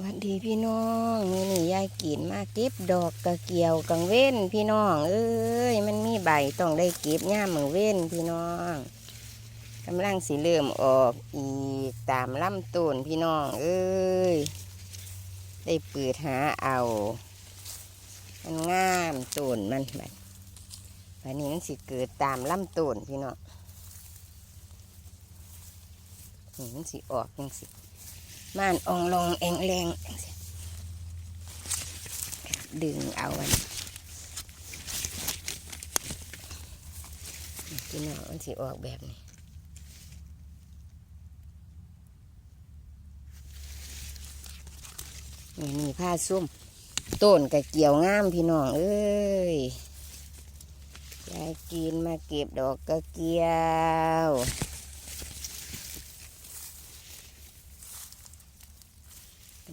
วัสดีพี่น้องมือนี่ยายกินมาเก็บดอกกระเกียวกังเว้นพี่น้อง เอ้ยมันมีใบต้องได้เก็บย่ามมือเว้นพี่น้องกำลังสิเริ่มออกอีกตามลำต้นพี่น้อง เอ้ยได้เปิดหาเอา มันงามต้นมันแบัดบัดนี้มันสิเกิดตามลำต้นพี่น้องนี่มันสิออกจังสิ ม่านองลองเองแรงดึงเอาอันพี่น้องมันสิออกแบบนี้นี่มีผ้าซุ่มต้นกะเกี่ยวงามพี่น้องเอ้ยยายกินมาเก็บดอกกระเกี่ยว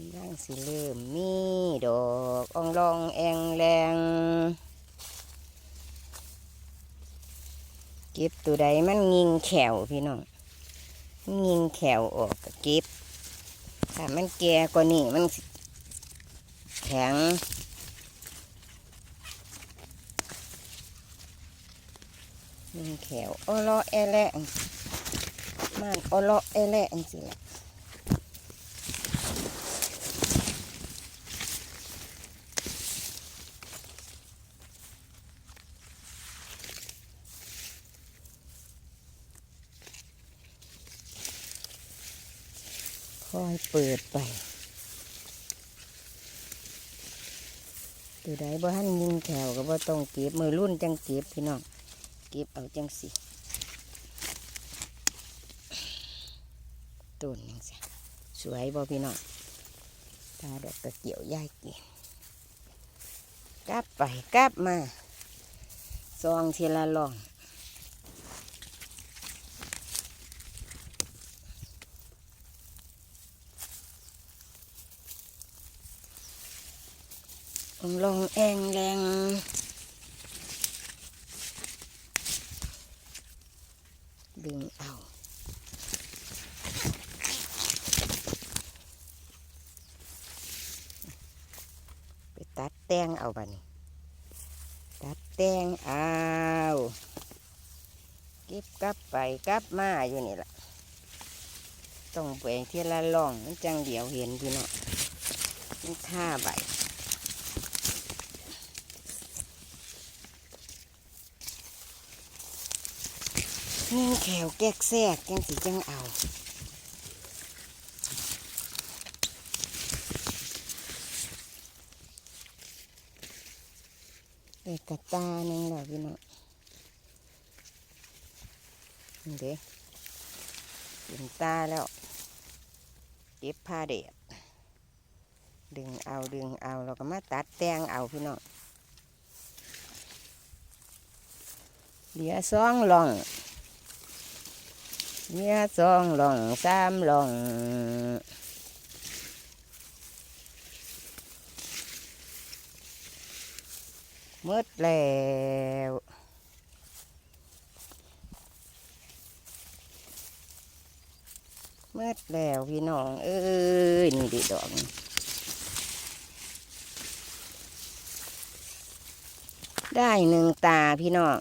ำลังสิเริ่มมีดอกอองรองแองแรงเก็บตัวใดมันยิงแขวพี่น้องมันยิงแขวออกก็เก็บถ้ามันแก่กว่านี้มันแข็งยิงแขวอ้อเลาะแอและมันอ้อเลาะแอและจังสิ ค่อยเปิดไป ตัวใดบ่ทันยิงแถวก็บ่ต้องเก็บมือรุ่นจังเก็บพี่น้องเก็บเอาจังสิต้นจังสิสวยบ่พี่น้องตาดอกกระเกี่ยวย่ายกินกลับไปกลับมาซองทีละลอง ลงแองแรงดึงเอาไปตัดแตงเอาบันี้ตัดแตงเอาเก็บกลับไปกลับมาอยู่นี่แหละต้องแปลงเทีละล่องมันจังเดียวเห็นพี่เนาะมันท่าใบ นี่แขวแก๊กแซกจังสิจังเอาเด็กกระตาหนึ่งแล้วพี่น้องเด้ดึงตาแล้วเก็บผ้าเด็ดดึงเอาดึงเอาเราก็มาตัดแตงเอาพี่น้องเหลือสองหล่อง เนี่ยสองหลองสามหลองมืดแล้วมืดแล้วพี่น้อง เอ้ย นี่ดิดอกได้หนึ่งตาพี่น้อง